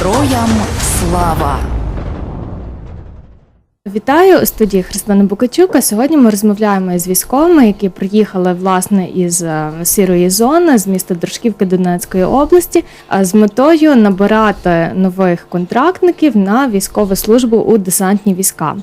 Героям слава! Вітаю у студії Христина Букачук. Сьогодні ми розмовляємо із військовими, які приїхали власне із е, сірої зони з міста Дружківки Донецької області, з метою набирати нових контрактників на військову службу у десантні війська.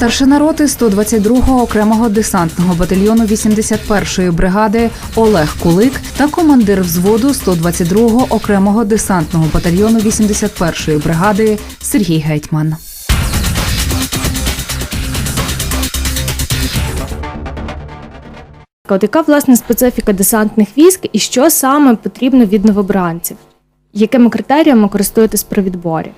Старшина роти 122-го окремого десантного батальйону 81-ї бригади Олег Кулик та командир взводу 122-го окремого десантного батальйону 81-ї бригади Сергій Гетьман. От яка власне специфіка десантних військ і що саме потрібно від новобранців? Якими критеріями користуєтесь при відборі?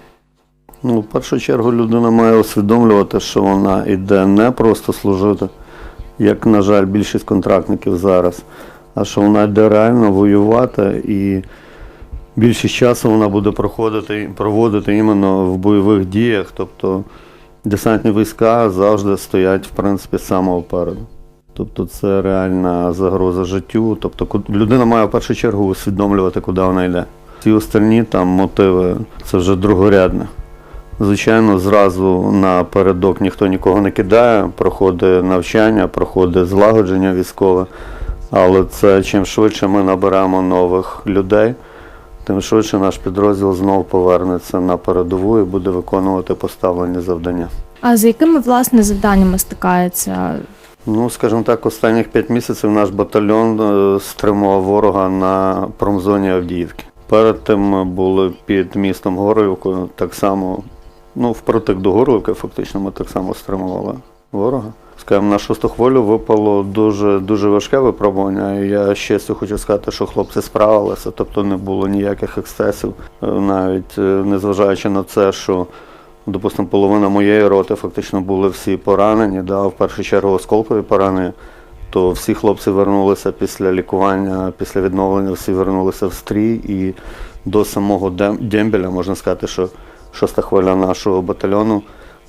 Ну, в першу чергу людина має усвідомлювати, що вона йде не просто служити, як, на жаль, більшість контрактників зараз, а що вона йде реально воювати і більшість часу вона буде проходити, проводити іменно в бойових діях. Тобто десантні війська завжди стоять, в принципі, з самого переду. Тобто це реальна загроза життю. Тобто людина має в першу чергу усвідомлювати, куди вона йде. Всі остальні там мотиви це вже другорядне. Звичайно, зразу напередок ніхто нікого не кидає, проходить навчання, проходить злагодження військове. Але це чим швидше ми наберемо нових людей, тим швидше наш підрозділ знову повернеться на передову і буде виконувати поставлені завдання. А з якими власне завданнями стикається Ну, скажімо так, останніх п'ять місяців наш батальйон е, стримував ворога на промзоні Авдіївки. Перед тим ми були під містом Горлівкою, так само, ну, впротик до Горлівки, фактично, ми так само стримували ворога. Скажімо, на шосту хвилю випало дуже, дуже важке випробування. Я ще хочу сказати, що хлопці справилися, тобто не було ніяких ексцесів, Е, навіть е, незважаючи на це, що Допустимо, половина моєї роти фактично були всі поранені, да, в першу чергу осколкові поранені, то всі хлопці вернулися після лікування, після відновлення, всі вернулися в стрій і до самого Дембеля можна сказати, що шоста хвиля нашого батальйону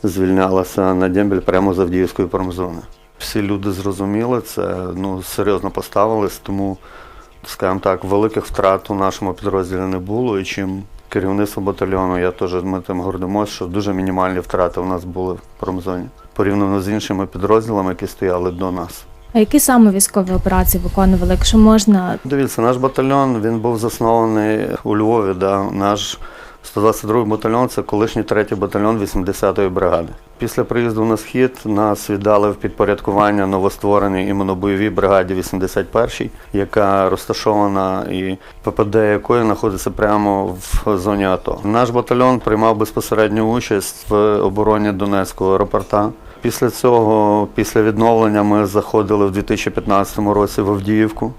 звільнялася на Дембель прямо з Авдіївської промзони. Всі люди зрозуміли це, ну, серйозно поставились, тому, скажімо так, великих втрат у нашому підрозділі не було. І чим керівництво батальйону, я теж ми тим гордимося, що дуже мінімальні втрати у нас були в промзоні порівняно з іншими підрозділами, які стояли до нас. А які саме військові операції виконували, якщо можна? Дивіться, наш батальйон він був заснований у Львові. Да. Наш 122 батальйон це колишній третій батальйон 80-ї бригади. Після приїзду на схід нас віддали в підпорядкування новоствореній іменно бойовій бригаді 81-й, яка розташована і ППД якої знаходиться прямо в зоні АТО. Наш батальйон приймав безпосередню участь в обороні Донецького аеропорта. Після цього, після відновлення, ми заходили в 2015 році в Авдіївку.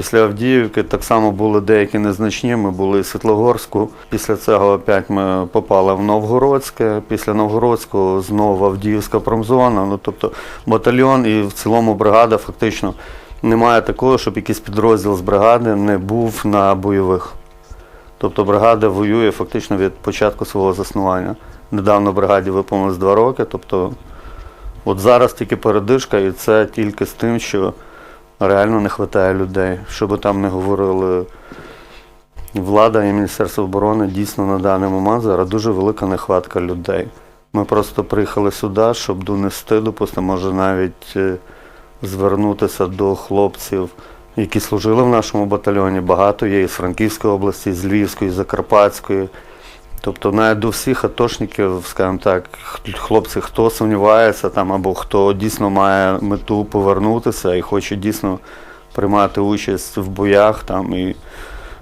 Після Авдіївки так само були деякі незначні. Ми були в Світлогорську. Після цього опять ми попали в Новгородське. Після Новгородського знову Авдіївська промзона. Ну тобто батальйон і в цілому бригада фактично немає такого, щоб якийсь підрозділ з бригади не був на бойових. Тобто бригада воює фактично від початку свого заснування. Недавно бригаді виповнилось два роки. Тобто, от зараз тільки передишка, і це тільки з тим, що реально не вистачає людей. Що би там не говорили влада і Міністерство оборони, дійсно на даний момент зараз дуже велика нехватка людей. Ми просто приїхали сюди, щоб донести, допустимо, може навіть е, звернутися до хлопців, які служили в нашому батальйоні. Багато є із Франківської області, з Львівської, з Закарпатської. Тобто навіть до всіх атошників, скажімо так, хлопці, хто сумнівається там або хто дійсно має мету повернутися і хоче дійсно приймати участь в боях там і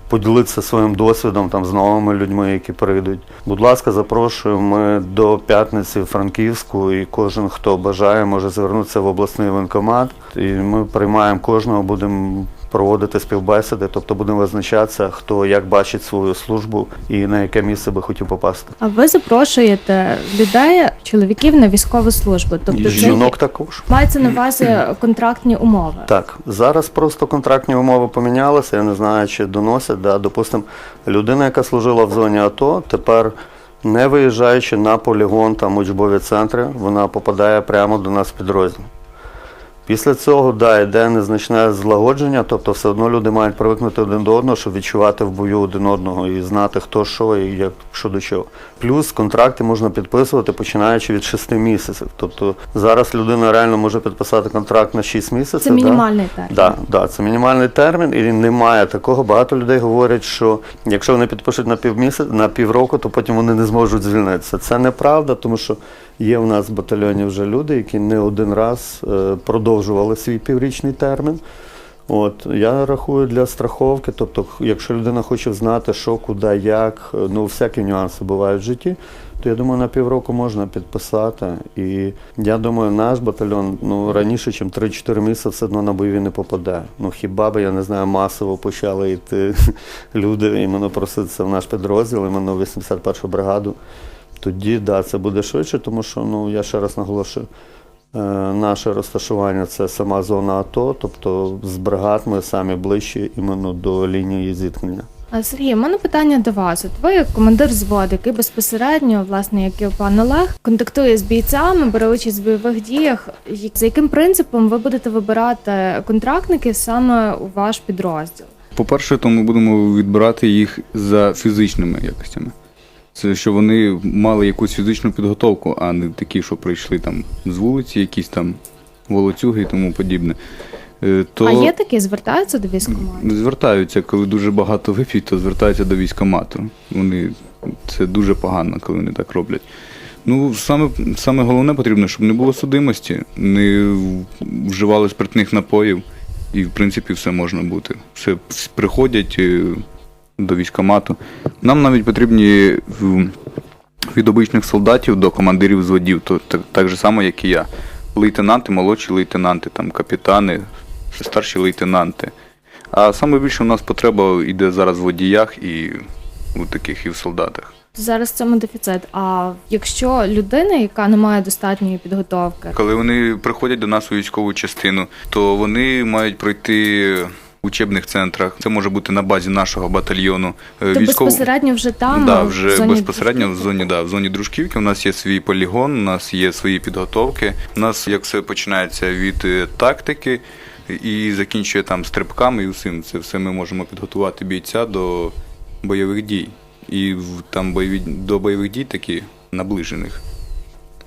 поділитися своїм досвідом там з новими людьми, які прийдуть. Будь ласка, запрошую. Ми до п'ятниці в Франківську, і кожен, хто бажає, може звернутися в обласний воєнкомат. І ми приймаємо кожного, будемо проводити співбесіди, тобто будемо визначатися, хто як бачить свою службу і на яке місце би хотів попасти. А ви запрошуєте людей, чоловіків на військову службу? Тобто це жінок також. мається на увазі контрактні умови. Так, зараз просто контрактні умови помінялися. Я не знаю, чи доносять. Да. Допустимо, людина, яка служила в зоні АТО, тепер, не виїжджаючи на полігон там учбові центри, вона попадає прямо до нас в підрозділ. Після цього да, йде незначне злагодження, тобто все одно люди мають привикнути один до одного, щоб відчувати в бою один одного і знати, хто що і як що до чого. Плюс контракти можна підписувати починаючи від 6 місяців. Тобто зараз людина реально може підписати контракт на 6 місяців. Це да? мінімальний термін. Да, да, це мінімальний термін, і немає такого. Багато людей говорять, що якщо вони підпишуть на півмісяць, на півроку, то потім вони не зможуть звільнитися. Це неправда, тому що є в нас в батальйоні вже люди, які не один раз е, продовжували свій піврічний термін. От я рахую для страховки, тобто, якщо людина хоче знати, що, куди, як, е, ну всякі нюанси бувають в житті, то я думаю, на півроку можна підписати. І я думаю, наш батальйон ну раніше, ніж 3-4 місяці, все одно на бойові не попаде. Ну хіба би я не знаю, масово почали йти люди іменно проситися в наш підрозділ, іменно в 81-ту бригаду. Тоді да, це буде швидше, тому що ну я ще раз наголошую. Е, Наше розташування це сама зона АТО, тобто з бригад ми самі ближчі іменно до лінії зіткнення. А, Сергій, у мене питання до вас. От ви як командир взводу, який безпосередньо, власне, як і пан Олег, контактує з бійцями, бере участь в бойових діях. За яким принципом ви будете вибирати контрактників саме у ваш підрозділ? По-перше, то ми будемо відбирати їх за фізичними якостями. Це що вони мали якусь фізичну підготовку, а не такі, що прийшли там з вулиці, якісь там волоцюги і тому подібне. Е, То А є такі, звертаються до військкомату? звертаються, коли дуже багато вип'ють, то звертаються до військкомату. Вони це дуже погано, коли вони так роблять. Ну, саме, саме головне потрібно, щоб не було судимості, не вживали спиртних напоїв, і в принципі все можна бути. Все приходять е, до військкомату. Нам навіть потрібні від обичних солдатів до командирів зводів, то так, так же само, як і я. Лейтенанти, молодші лейтенанти, там капітани, старші лейтенанти. А саме більше у нас потреба йде зараз в водіях і у таких і в солдатах. Зараз цьому дефіцит. А якщо людина, яка не має достатньої підготовки, Коли вони приходять до нас у військову частину, то вони мають пройти учебних центрах. Це може бути на базі нашого батальйону. Е, то військов- безпосередньо вже там да, в зоні безпосередньо в зоні, да, в зоні дружківки. У нас є свій полігон, у нас є свої підготовки. У нас як все починається від е, тактики і закінчує там стрибками і усім. Це все ми можемо підготувати бійця до бойових дій. І в- там бойові до бойових дій такі наближених.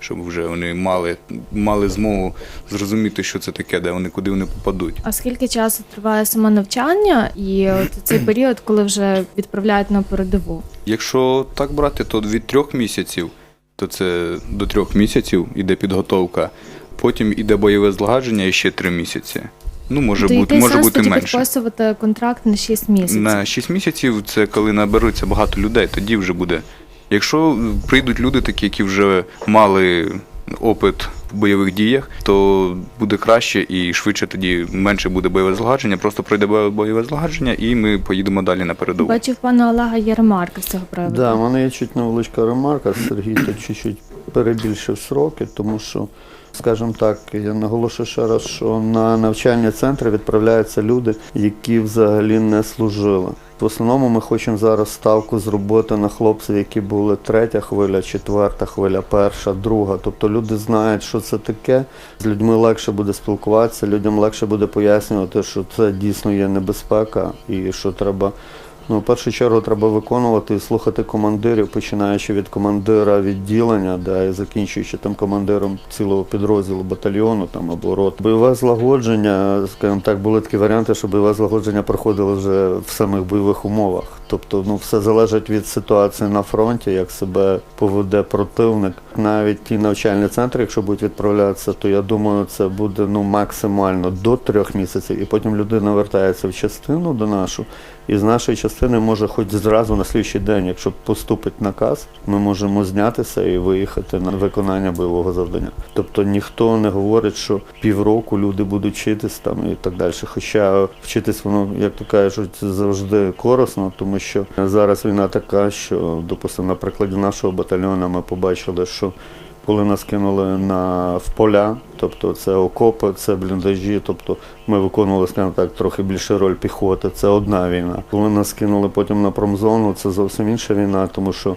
Щоб вже вони мали, мали змогу зрозуміти, що це таке, де вони, куди вони попадуть. А скільки часу триває саме навчання, і от цей період, коли вже відправляють на передову? Якщо так брати, то від трьох місяців, то це до трьох місяців іде підготовка, потім іде бойове злагодження і ще три місяці. Ну, може то бути, може бути менше. підписувати контракт на 6 місяців? На 6 місяців це коли наберуться багато людей, тоді вже буде. Якщо прийдуть люди, такі, які вже мали опит в бойових діях, то буде краще і швидше тоді менше буде бойове злагодження, просто пройде бойове злагодження, і ми поїдемо далі на передову. Бачив пана Олега є ремарка з цього приводу. Да, в мене є чуть невеличка ремарка. Сергій тут чуть-чуть перебільшив сроки, тому що, скажімо так, я наголошую ще раз, що на навчальні центри відправляються люди, які взагалі не служили. В основному ми хочемо зараз ставку зробити на хлопців, які були третя хвиля, четверта хвиля, перша, друга. Тобто люди знають, що це таке. З людьми легше буде спілкуватися, людям легше буде пояснювати, що це дійсно є небезпека і що треба Ну, в першу чергу треба виконувати і слухати командирів, починаючи від командира відділення, да, і закінчуючи там командиром цілого підрозділу батальйону там або рот. Бойове злагодження, скажімо так, були такі варіанти, що бойове злагодження проходило вже в самих бойових умовах. Тобто, ну все залежить від ситуації на фронті, як себе поведе противник. Навіть ті навчальні центри, якщо будуть відправлятися, то я думаю, це буде ну максимально до трьох місяців, і потім людина вертається в частину до нашу. І з нашої частини може хоч зразу на слідчий день, якщо поступить наказ, ми можемо знятися і виїхати на виконання бойового завдання. Тобто ніхто не говорить, що півроку люди будуть вчитись там і так далі. Хоча вчитись воно, як то кажуть, завжди корисно, тому що зараз війна така, що, допустимо, на прикладі нашого батальйону ми побачили, що коли нас кинули на в поля, тобто це окопи, це бліндажі, тобто ми виконували, скажімо так, трохи більше роль піхоти. Це одна війна. Коли нас кинули потім на промзону, це зовсім інша війна, тому що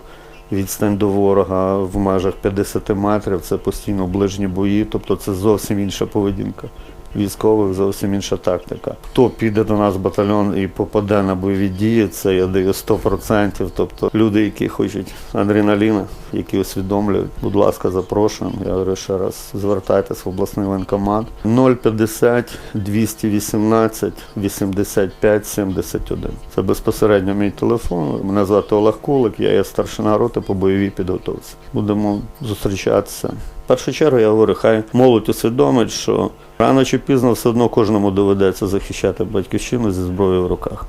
відстань до ворога в межах 50 метрів, це постійно ближні бої, тобто це зовсім інша поведінка. Військових зовсім інша тактика. Хто піде до нас в батальйон і попаде на бойові дії, це я даю 100%. Тобто люди, які хочуть адреналіну, які усвідомлюють, будь ласка, запрошуємо. Я говорю ще раз, звертайтесь в обласний воєнкомат 050 218 85 71. Це безпосередньо мій телефон. Мене звати Олег Кулик, я є старшина роти по бойовій підготовці. Будемо зустрічатися. В першу чергу я говорю, хай молодь усвідомить, що рано чи пізно все одно кожному доведеться захищати батьківщину зі зброєю в руках.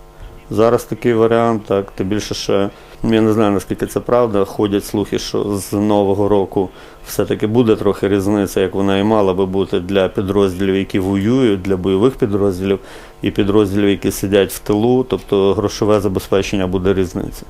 Зараз такий варіант, так, тим більше ще, ну, я не знаю наскільки це правда, ходять слухи, що з Нового року все-таки буде трохи різниця, як вона і мала би бути для підрозділів, які воюють, для бойових підрозділів і підрозділів, які сидять в тилу, тобто грошове забезпечення буде різниця.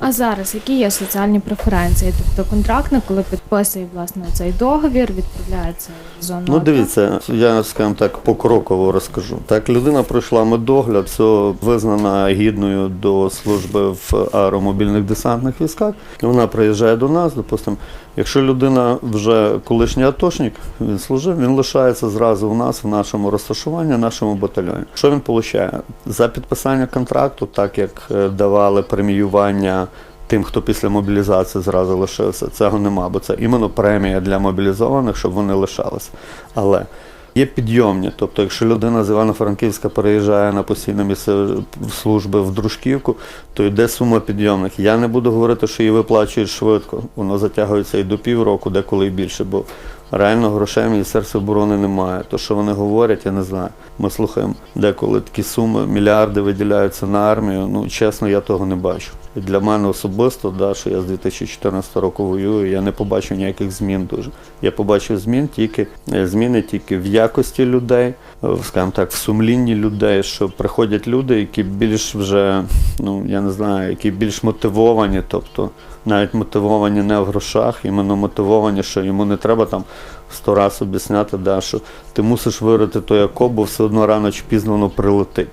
А зараз які є соціальні преференції? Тобто контрактник, коли підписує власне цей договір, відправляється в зону. Ну, дивіться, я скажімо так покроково розкажу. Так, людина пройшла медогляд, все визнана гідною до служби в аеромобільних десантних військах. Вона приїжджає до нас, допустимо, якщо людина вже колишній атошник, він служив, він лишається зразу у нас, в нашому розташуванні, в нашому батальйоні. Що він отримує? За підписання контракту, так як е, давали преміювання тим, хто після мобілізації зразу лишився. Цього нема, бо це іменно премія для мобілізованих, щоб вони лишалися. Але є підйомні, тобто, якщо людина з Івано-Франківська переїжджає на постійне місце служби в Дружківку, то йде сума підйомних. Я не буду говорити, що її виплачують швидко. Воно затягується і до півроку, деколи і більше, бо реально грошей Міністерства оборони немає. То, що вони говорять, я не знаю. Ми слухаємо деколи такі суми, мільярди виділяються на армію. Ну, чесно, я того не бачу. Для мене особисто, да, що я з 2014 року воюю, я не побачив ніяких змін дуже. Я побачив змін тільки е, зміни тільки в якості людей, е, скажімо так, в сумлінні людей, що приходять люди, які більш вже, ну я не знаю, які більш мотивовані, тобто навіть мотивовані не в грошах, іменно мотивовані, що йому не треба там сто раз об'ясняти, да, що ти мусиш вирити той окоп, бо все одно рано чи пізно воно прилетить.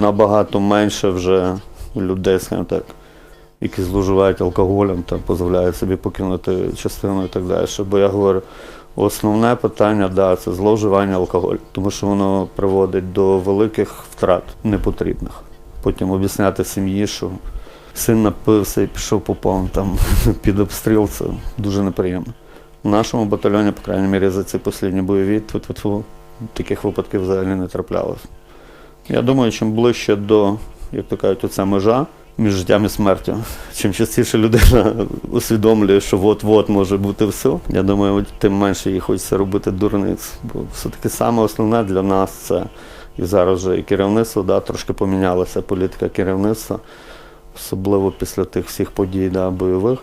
Набагато менше вже людей, скажімо так, які зловживають алкоголем, там дозволяють собі покинути частину і так далі. Бо я говорю, основне питання, да, це зловживання алкоголю, тому що воно приводить до великих втрат непотрібних. Потім об'ясняти сім'ї, що син напився і пішов попав там під обстріл, це дуже неприємно. В нашому батальйоні, по крайній мірі, за ці останні бойові тьфу-тьфу-тьфу, таких випадків взагалі не траплялось. Я думаю, чим ближче до, як то кажуть, оця межа між життям і смертю, чим частіше людина усвідомлює, що от-от може бути все, я думаю, тим менше їй хочеться робити дурниць. Бо все-таки саме основне для нас це і зараз вже і керівництво да, трошки помінялася політика керівництва, особливо після тих всіх подій да, бойових.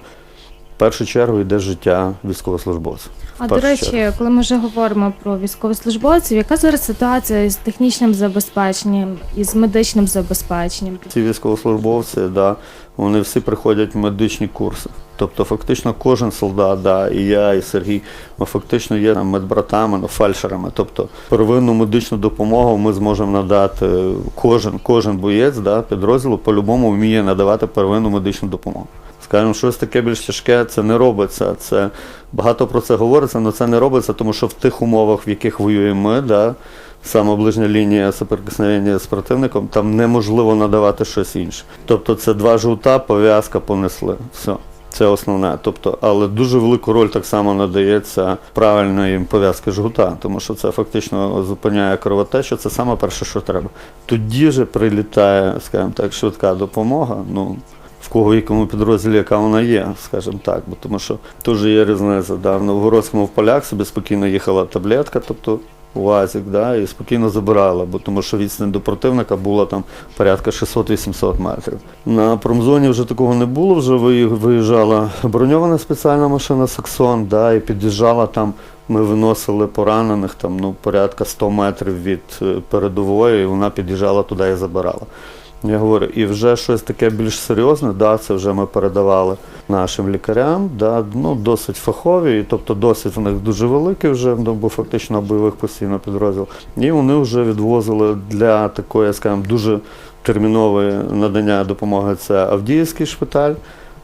В першу чергу йде життя військовослужбовців. А до речі, чергу. коли ми вже говоримо про військовослужбовців, яка зараз ситуація з технічним забезпеченням і з медичним забезпеченням? Ці військовослужбовці, да, вони всі приходять в медичні курси. Тобто, фактично, кожен солдат, да, і я, і Сергій, ми фактично є медбратами, ну, фельдшерами. Тобто, первинну медичну допомогу ми зможемо надати. Кожен, кожен боєць да, підрозділу по-любому вміє надавати первинну медичну допомогу. Скажімо, щось таке більш тяжке, це не робиться. Це багато про це говориться, але це не робиться, тому що в тих умовах, в яких воюємо ми, да, саме ближня лінія соприкосновення з противником, там неможливо надавати щось інше. Тобто це два жовта, пов'язка понесли. Все. Це основне. Тобто, але дуже велику роль так само надається правильної пов'язки жгута, тому що це фактично зупиняє кровотечу. Це саме перше, що треба. Тоді же прилітає, скажімо так, швидка допомога. Ну, в кого в якому підрозділі, яка вона є, скажімо так, бо тому що теж є різниця. Да. В Новгородському в полях собі спокійно їхала таблетка, тобто УАЗик, да, і спокійно забирала, бо тому що відстань до противника була там порядка 600-800 метрів. На промзоні вже такого не було, вже виїжджала броньована спеціальна машина Саксон, да, і під'їжджала там. Ми виносили поранених там ну порядка 100 метрів від е, передової, і вона під'їжджала туди і забирала. Я говорю, і вже щось таке більш серйозне, да, це вже ми передавали нашим лікарям, да, ну, досить фахові, і, тобто досвід у них дуже великий вже, ну, бо фактично бойових постійно підрозділ. І вони вже відвозили для такої, скажімо, дуже термінової надання допомоги це Авдіївський шпиталь.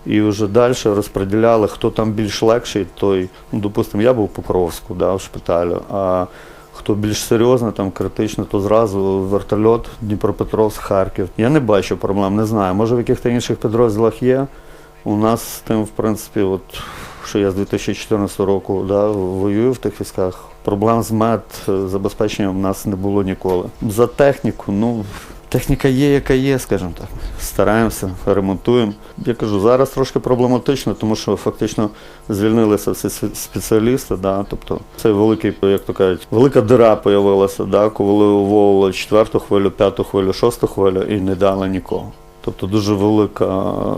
І вже далі розподіляли, хто там більш легший, той, ну, допустимо, я був в Покровську да, в шпиталю, а Хто більш серйозно, там критично, то зразу вертольот, Дніпропетровськ, Харків. Я не бачу проблем, не знаю. Може в яких-то інших підрозділах є. У нас з тим, в принципі, от, що я з 2014 року да, воюю в тих військах, проблем з мед е, в нас не було ніколи. За техніку, ну, техніка є, яка є, скажімо так. Стараємося, ремонтуємо. Я кажу, зараз трошки проблематично, тому що фактично звільнилися всі спеціалісти. Да, тобто це великий, як то кажуть, велика дира появилася, да, коли уволили четверту хвилю, п'яту хвилю, шосту хвилю і не дали нікого. Тобто дуже велика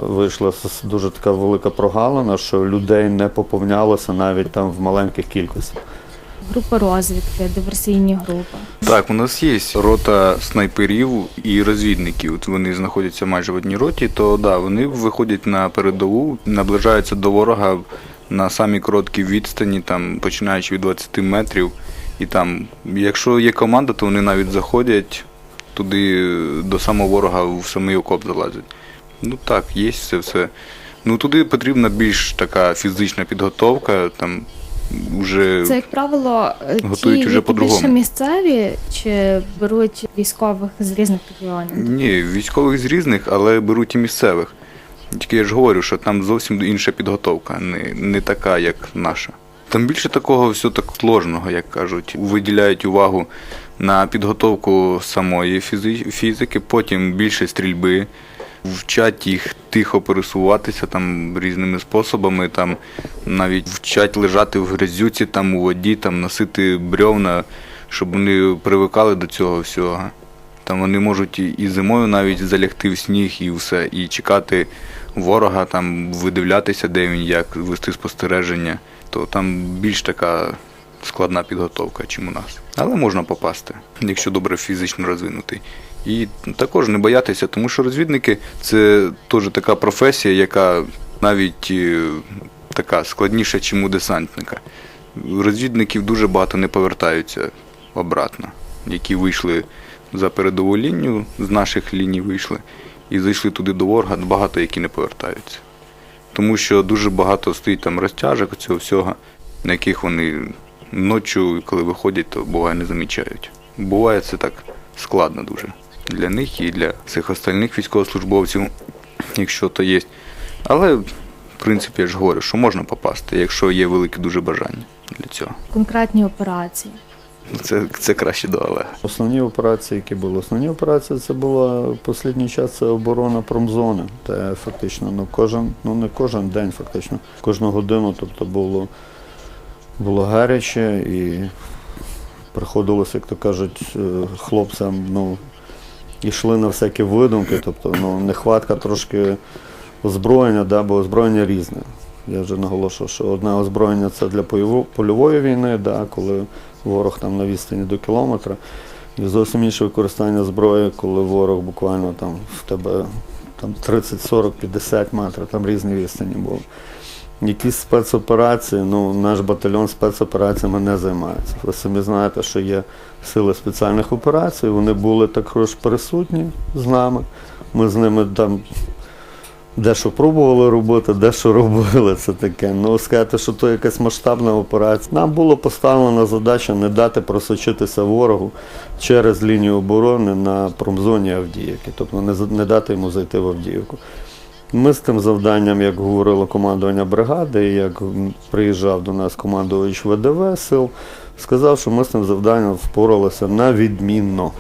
вийшла дуже така велика прогалина, що людей не поповнялося навіть там в маленьких кількостях. Група розвідки, диверсійні групи. Так, у нас є рота снайперів і розвідників. Вони знаходяться майже в одній роті, то да, вони виходять на передову, наближаються до ворога на самій короткій відстані, там починаючи від 20 метрів. І там, якщо є команда, то вони навіть заходять туди е, до самого ворога в самий окоп залазять. Ну так, є це все. Ну туди потрібна більш така фізична підготовка, там вже Це, як правило, е, ті, Готують уже по-другому. більше місцеві чи беруть військових з різних регіонів? Ні, військових з різних, але беруть і місцевих. Тільки я ж говорю, що там зовсім інша підготовка, не, не така, як наша. Там більше такого все так сложного, як кажуть. Виділяють увагу на підготовку самої фізики, потім більше стрільби, вчать їх тихо пересуватися там різними способами, там навіть вчать лежати в грязюці, там у воді, там носити бревна, щоб вони привикали до цього всього. Там вони можуть і зимою навіть залягти в сніг і все, і чекати ворога, там видивлятися, де він, як вести спостереження. То там більш така складна підготовка, чим у нас. Але можна попасти, якщо добре фізично розвинутий. І також не боятися, тому що розвідники це теж така професія, яка навіть е, така складніша, ніж у десантника. Розвідників дуже багато не повертаються обратно, які вийшли за передову лінію, з наших ліній вийшли і зайшли туди до ворога, багато які не повертаються. Тому що дуже багато стоїть там розтяжок цього всього, на яких вони ночі, коли виходять, то буває не замічають. Буває це так складно дуже для них і для цих остальних військовослужбовців, якщо то є. Але, в принципі, я ж говорю, що можна попасти, якщо є велике дуже бажання для цього. Конкретні операції. Це, це краще до Олега. Основні операції, які були. Основні операції це була в останній час це оборона промзони. Це фактично ну, кожен, ну не кожен день, фактично, кожну годину, тобто було, було гаряче і приходилося, як то кажуть, е, хлопцям, ну, йшли на всякі видумки, тобто ну, нехватка трошки озброєння, да, бо озброєння різне. Я вже наголошував, що одне озброєння це для польової війни, да, коли ворог там на відстані до кілометра. І зовсім інше використання зброї, коли ворог буквально там в тебе там 30, 40, 50 метрів, там різні відстані були. Якісь спецоперації, ну наш батальйон спецопераціями не займається. Ви самі знаєте, що є сили спеціальних операцій, вони були також присутні з нами. Ми з ними там дещо пробували робити, дещо робили це таке. Ну, сказати, що то якась масштабна операція. Нам було поставлена задача не дати просочитися ворогу через лінію оборони на промзоні Авдіївки, тобто не дати йому зайти в Авдіївку. Ми з тим завданням, як говорило командування бригади, як приїжджав до нас командувач ВДВ сил, сказав, що ми з тим завданням впоралися на відмінно.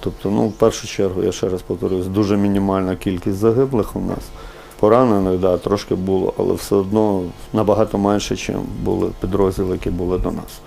Тобто, ну, в першу чергу, я ще раз повторюсь, дуже мінімальна кількість загиблих у нас. Поранених, да, трошки було, але все одно набагато менше, ніж були підрозділи, які були до нас.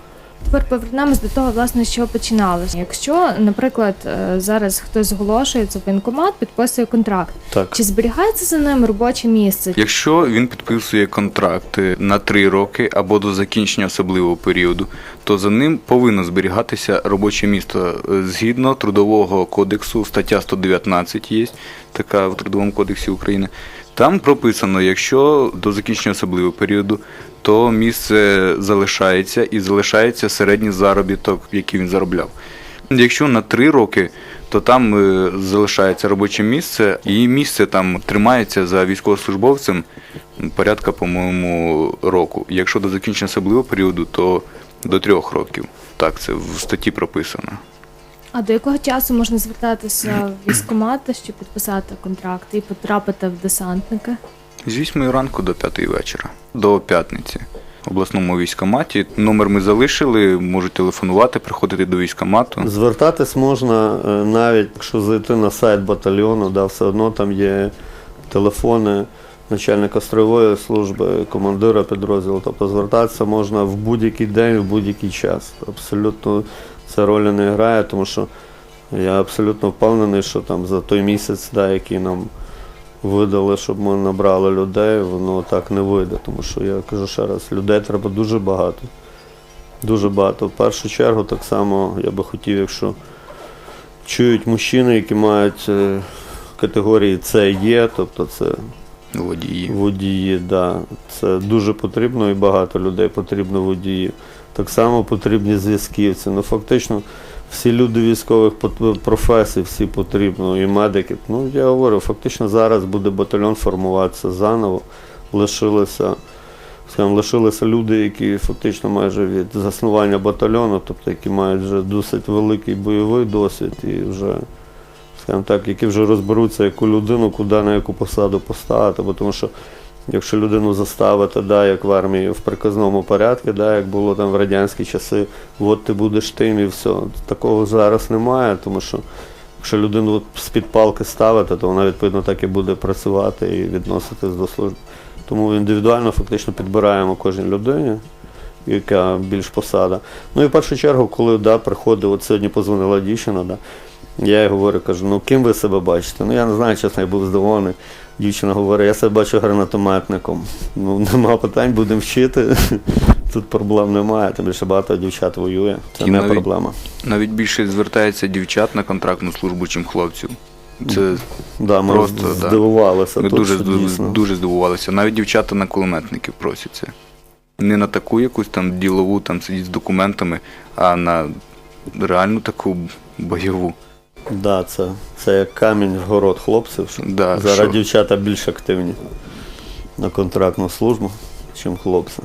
Тепер повернемось до того, власне, чого починалося. Якщо, наприклад, е, зараз хтось зголошується в воєнкомат, підписує контракт, Так. чи зберігається за ним робоче місце? Якщо він підписує контракти на три роки або до закінчення особливого періоду, то за ним повинно зберігатися робоче місто Е, згідно трудового кодексу, стаття 119 є така в трудовому кодексі України. Там прописано, якщо до закінчення особливого періоду, то місце залишається і залишається середній заробіток, який він заробляв. Якщо на три роки, то там е, залишається робоче місце, і місце там тримається за військовослужбовцем порядка, по-моєму, року. Якщо до закінчення особливого періоду, то до трьох років. Так, це в статті прописано. А до якого часу можна звертатися в військкомати, щоб підписати контракт і потрапити в десантники? З 8 ранку до 5 вечора, до п'ятниці. В обласному військкоматі. Номер ми залишили, можуть телефонувати, приходити до військкомату. Звертатись можна е, навіть, якщо зайти на сайт батальйону, да, все одно там є телефони начальника строєвої служби, командира підрозділу. Тобто звертатися можна в будь-який день, в будь-який час. Абсолютно це ролі не грає, тому що я абсолютно впевнений, що там за той місяць, да, який нам видали, щоб ми набрали людей, воно так не вийде. Тому що я кажу ще раз, людей треба дуже багато. Дуже багато. В першу чергу, так само я би хотів, якщо чують мужчини, які мають е, категорії С є, тобто це Водії. водії, да. це дуже потрібно і багато людей потрібно водіїв. Так само потрібні зв'язківці. Ну, фактично, всі люди військових професій, всі потрібно, і медики. Ну, я говорю, фактично зараз буде батальйон формуватися заново. Лишилися, скажімо, лишилися люди, які фактично майже від заснування батальйону, тобто які мають вже досить великий бойовий досвід і вже, так, які вже розберуться, яку людину, куди на яку посаду поставити. Бо тому що якщо людину заставити, да, як в армії в приказному порядку, да, як було там в радянські часи, от ти будеш тим і все. Такого зараз немає, тому що якщо людину з-під палки ставити, то вона відповідно так і буде працювати і відноситись до служби. Тому індивідуально фактично підбираємо кожній людині, яка більш посада. Ну і в першу чергу, коли да, приходить, от сьогодні позвонила дівчина, да, я їй говорю, кажу, ну ким ви себе бачите? Ну я не знаю, чесно, я був здивований. Дівчина говорить, я себе бачу гранатометником. Ну, нема питань, будемо вчити. Тут проблем немає, тим більше багато дівчат воює. Це І не навіть- проблема. Навіть більше звертається дівчат на контрактну службу, чим хлопців. Це Да, ми Просто, да. здивувалися. ми тут, дуже, дійсно. дуже здивувалися. Навіть дівчата на кулеметників просяться. Не на таку якусь там ділову, там сидіть з документами, а на реальну таку бойову. Да, це, це як камінь в город хлопців. Да, зараз що? дівчата більш активні на контрактну службу, ніж хлопці.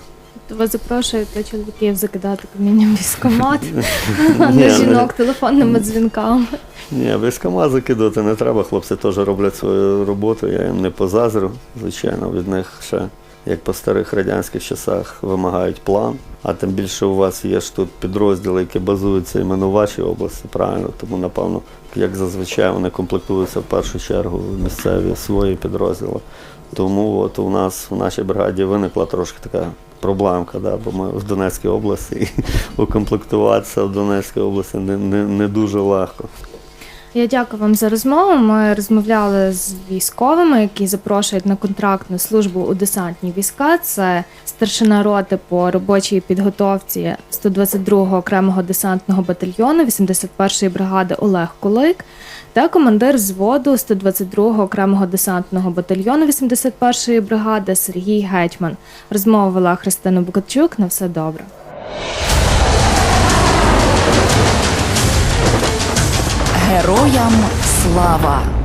То ви запрошуєте чоловіків закидати камінням військкомат, а не ну, жінок телефонними дзвінками. Ні, військома закидувати не треба, хлопці теж роблять свою роботу, я їм не позазрю. Звичайно, від них ще, як по старих радянських часах, вимагають план. А тим більше у вас є ж тут підрозділи, які базуються іменно в вашій області, правильно? Тому, напевно, як зазвичай, вони комплектуються в першу чергу місцеві свої підрозділи. Тому от у нас в нашій бригаді виникла трошки така проблемка, да, бо ми в Донецькій області і укомплектуватися в Донецькій області не, не, не дуже легко. Я дякую вам за розмову. Ми розмовляли з військовими, які запрошують на контрактну службу у десантні війська. Це старшина роти по робочій підготовці 122-го окремого десантного батальйону 81-ї бригади Олег Кулик та командир зводу 122-го окремого десантного батальйону 81-ї бригади Сергій Гетьман. Розмова вела Христина Букачук. На все добре. Героям слава!